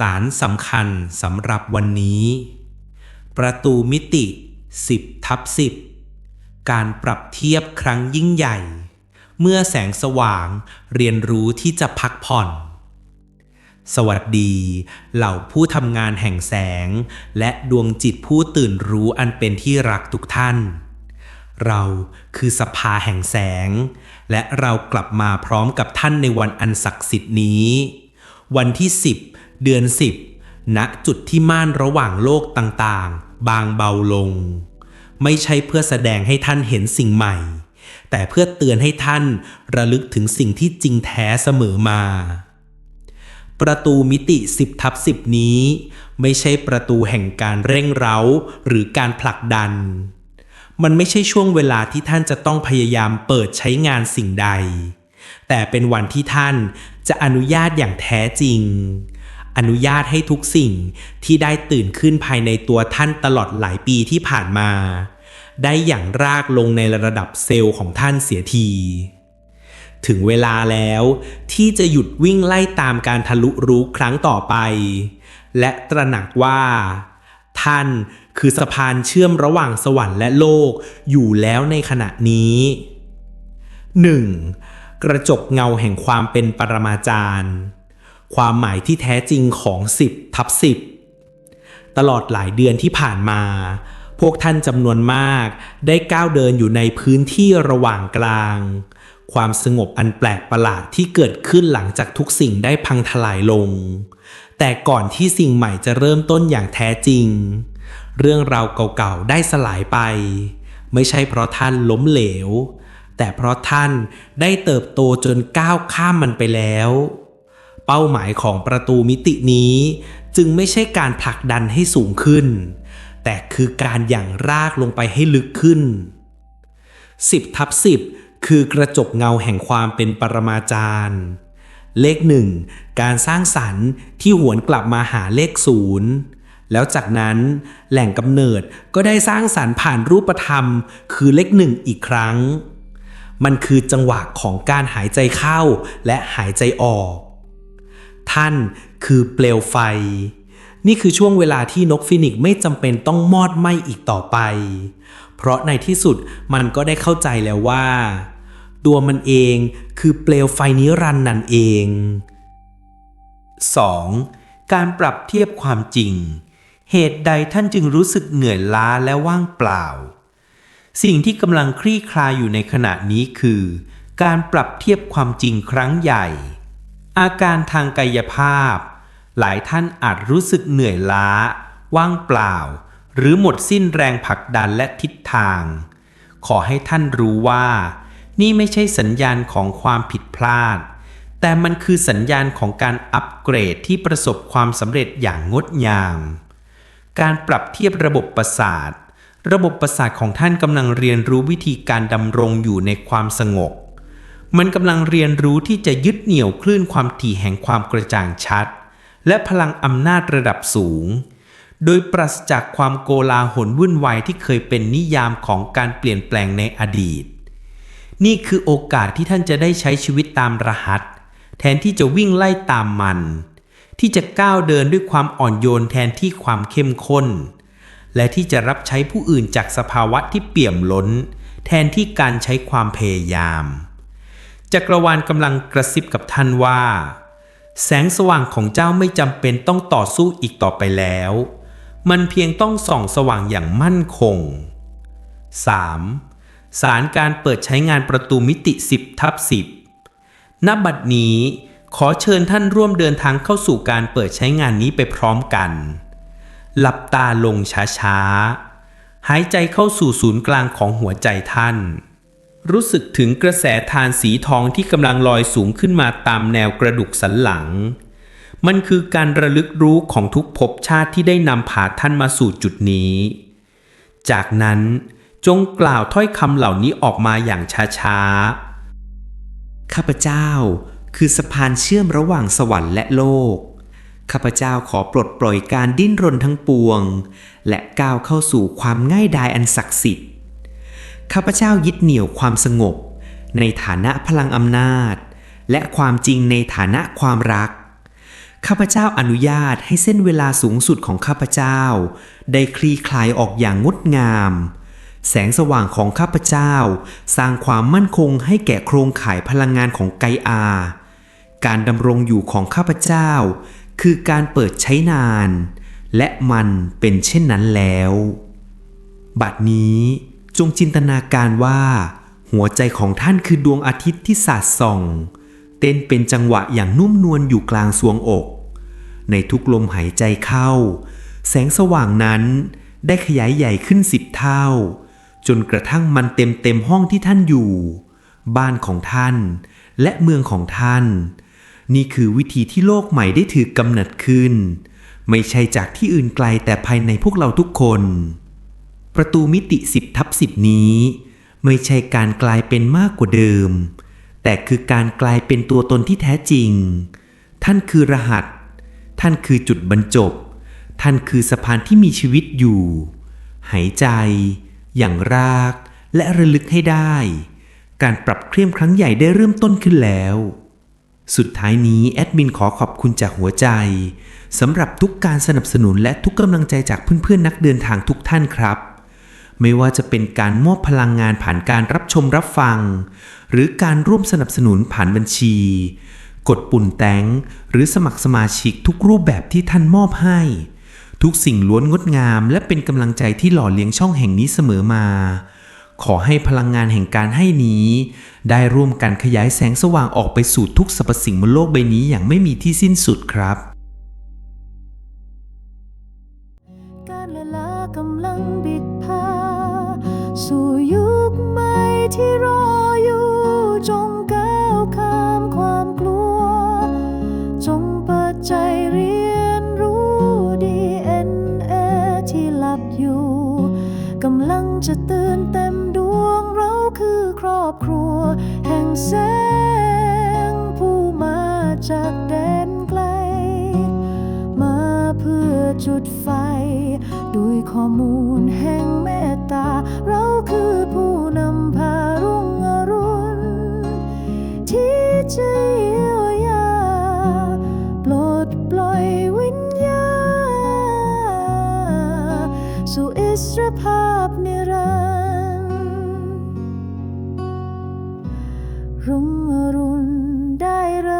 สารสำคัญสำหรับวันนี้ ประตูมิติ 10ทับ10 การปรับเทียบครั้งยิ่งใหญ่ เมื่อแสงสว่างเรียนรู้ที่จะพักผ่อน สวัสดี เหล่าผู้ทำงานแห่งแสง และดวงจิตผู้ตื่นรู้อันเป็นที่รักทุกท่าน เราคือสภาแห่งแสง และเรากลับมาพร้อมกับท่านในวันอันศักดิ์สิทธิ์นี้ วันที่ 10 เดือน 10 ณจุดที่ม่านระหว่างโลกต่างๆ บางเบาลง ไม่ใช่เพื่อแสดงให้ท่านเห็นสิ่งใหม่ แต่เพื่อเตือนให้ท่านระลึกถึงสิ่งที่จริงแท้เสมอมา ประตูมิติ 10ทับ10 นี้ ไม่ใช่ประตูแห่งการเร่งเร้าหรือการผลักดัน มันไม่ใช่ช่วงเวลาที่ท่านจะต้องพยายามเปิดใช้งานสิ่งใดแต่เป็นวันที่ท่านจะอนุญาตอย่างแท้จริง อนุญาตให้ทุกสิ่งที่ได้ตื่นขึ้นภายในตัวท่านตลอดหลายปีที่ผ่านมา ได้อย่างรากลงในระดับเซลล์ของท่านเสียทีถึงเวลาแล้วที่จะหยุดวิ่งไล่ตามการทะลุรู้ครั้งต่อไป และตระหนักว่า ท่านคือสะพานเชื่อมระหว่างสวรรค์และโลกอยู่แล้วในขณะนี้ 1. กระจกเงาแห่งความเป็นปรมาจารย์ ความหมายที่แท้จริงของ 10ทับ10 ตลอดหลายเดือนที่ผ่านมา พวกท่านจำนวนมากได้ก้าวเดินอยู่ในพื้นที่ระหว่างกลาง ความสงบอันแปลกประหลาดที่เกิดขึ้นหลังจากทุกสิ่งได้พังทลายลง แต่ก่อนที่สิ่งใหม่จะเริ่มต้นอย่างแท้จริง เรื่องราวเก่าๆได้สลายไป ไม่ใช่เพราะท่านล้มเหลว แต่เพราะท่านได้เติบโตจนก้าวข้ามมันไปแล้ว เป้าหมายของประตูมิตินี้ จึงไม่ใช่การผลักดันให้สูงขึ้น แต่คือการหยั่งรากลงไปให้ลึกขึ้น 10ทับ10 คือกระจกเงาแห่งความเป็นปรมาจารย์ เลขหนึ่งการสร้างสรรค์ที่หวนกลับมาหาเลขศูนย์แล้วจากนั้นแหล่งกำเนิดก็ได้สร้างสรรค์ผ่านรูปธรรม คือเลขหนึ่งอีกครั้ง มันคือจังหวะของการหายใจเข้าและหายใจออก ท่านคือเปลวไฟ นี่คือช่วงเวลาที่นกฟินิกซ์ไม่จำเป็นต้องมอดไหมอีกต่อไป เพราะในที่สุดมันก็ได้เข้าใจแล้วว่า ตัวมันเองคือเปลวไฟนิรันดร์นั่นเอง 2. การปรับเทียบความจริง เหตุใดท่านจึงรู้สึกเหนื่อยล้าและว่างเปล่า สิ่งที่กำลังคลี่คลายอยู่ในขณะนี้คือ การปรับเทียบความจริงครั้งใหญ่ อาการทางกายภาพ หลายท่านอาจรู้สึกเหนื่อยล้า ว่างเปล่า หรือหมดสิ้นแรงผลักดันและทิศทาง ขอให้ท่านรู้ว่า นี่ไม่ใช่สัญญาณของความผิดพลาด แต่มันคือสัญญาณของการอัปเกรดที่ประสบความสำเร็จอย่างงดงาม การปรับเทียบระบบประสาท ระบบประสาทของท่านกำลังเรียนรู้วิธีการดำรงอยู่ในความสงบ มันกำลังเรียนรู้ที่จะยึดเหนี่ยวคลื่นความถี่แห่งความกระจ่างชัด และพลังอำนาจระดับสูง โดยปราศจากความโกลาหลวุ่นวายที่เคยเป็นนิยามของการเปลี่ยนแปลงในอดีต นี่คือโอกาสที่ท่านจะได้ใช้ชีวิตตามรหัส แทนที่จะวิ่งไล่ตามมัน ที่จะก้าวเดินด้วยความอ่อนโยนแทนที่ความเข้มข้น และที่จะรับใช้ผู้อื่นจากสภาวะที่เปี่ยมล้น แทนที่การใช้ความพยายาม จักรวาลกำลังกระซิบกับท่านว่า แสงสว่างของเจ้าไม่จำเป็นต้องต่อสู้อีกต่อไปแล้ว มันเพียงต้องส่องสว่างอย่างมั่นคง 3. สารการเปิดใช้งานประตูมิติ 10ทับ10 ณ บัดนี้ขอเชิญท่านร่วมเดินทางเข้าสู่การเปิดใช้งานนี้ไปพร้อมกัน หลับตาลงช้าๆ หายใจเข้าสู่ศูนย์กลางของหัวใจท่าน รู้สึกถึงกระแสทานสีทองที่กำลังลอยสูงขึ้นมาตามแนวกระดูกสันหลัง มันคือการระลึกรู้ของทุกภพชาติที่ได้นำพาท่านมาสู่จุดนี้ จากนั้นจงกล่าวถ้อยคำเหล่านี้ออกมาอย่างช้าๆ ข้าพเจ้าคือสะพานเชื่อมระหว่างสวรรค์และโลก ข้าพเจ้าขอปลดปล่อยการดิ้นรนทั้งปวง และก้าวเข้าสู่ความง่ายดายอันศักดิ์สิทธิ์ ข้าพเจ้ายึดเหนี่ยวความสงบ ในฐานะพลังอำนาจ และความจริงในฐานะความรัก ข้าพเจ้าอนุญาตให้เส้นเวลาสูงสุดของข้าพเจ้า ได้คลี่คลายออกอย่างงดงาม แสงสว่างของข้าพเจ้า สร้างความมั่นคงให้แก่โครงข่ายพลังงานของไกอา การดำรงอยู่ของข้าพเจ้า คือการเปิดใช้นาน และมันเป็นเช่นนั้นแล้ว บัดนี้ จงจินตนาการว่า หัวใจของท่านคือดวงอาทิตย์ที่สาดส่อง เต้นเป็นจังหวะอย่างนุ่มนวลอยู่กลางสวงอก ในทุกลมหายใจเข้า แสงสว่างนั้นได้ขยายใหญ่ขึ้นสิบเท่า จนกระทั่งมันเต็มเต็มห้องที่ท่านอยู่ บ้านของท่านและเมืองของท่าน นี่คือวิธีที่โลกใหม่ได้ถือกำเนิดขึ้น ไม่ใช่จากที่อื่นไกลแต่ภายในพวกเราทุกคน ประตูมิติสิบทับสิบนี้ ไม่ใช่การกลายเป็นมากกว่าเดิม แต่คือการกลายเป็นตัวตนที่แท้จริง ท่านคือรหัส ท่านคือจุดบรรจบ ท่านคือสะพานที่มีชีวิตอยู่ หายใจ อย่างรากและระลึกให้ได้ การปรับเครียมครั้งใหญ่ได้เริ่มต้นขึ้นแล้ว สุดท้ายนี้แอดมินขอขอบคุณจากหัวใจสำหรับทุกการสนับสนุนและทุกกำลังใจจากเพื่อนๆนักเดินทางทุกท่านครับ ไม่ว่าจะเป็นการมอบพลังงานผ่านการรับชมรับฟัง หรือการร่วมสนับสนุนผ่านบัญชี กดปุ่นแตงหรือสมัครสมาชิกทุกรูปแบบที่ท่านมอบให้ ทุกสิ่งล้วนงดงาม และเป็นกำลังใจที่หล่อเลี้ยงช่องแห่งนี้เสมอมา ขอให้พลังงานแห่งการให้นี้ ได้ร่วมกันขยายแสงสว่างออกไปสู่ทุกสรรพสิ่งบนโลกใบนี้อย่างไม่มีที่สิ้นสุดครับ งจะตื่นเต็มดวงเราคือครอบครัว แห่งแสงผู้มาจากแดนไกล มาเพื่อจุดไฟ ด้วยข้อมูลแห่งแม่ รุ่งอรุณได้เริ่